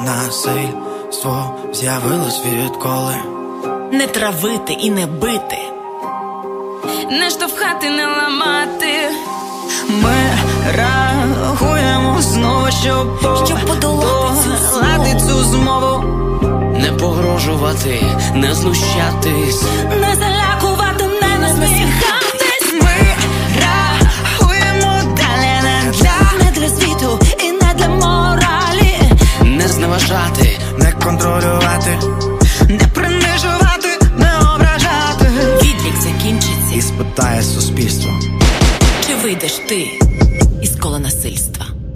насильство з'явилось відколи. Не травити і не бити. Не штовхати, не ламати. Ми рахуємо знову, щоб, Щоб подолати цю змову. Не погрожувати, не знущатись. Не залякувати, не насміхатись. Не зневажати, Не контролювати не принижувати, не ображати. Відлік закінчиться. і спитає суспільство. Чи вийдеш ти із кола насильства?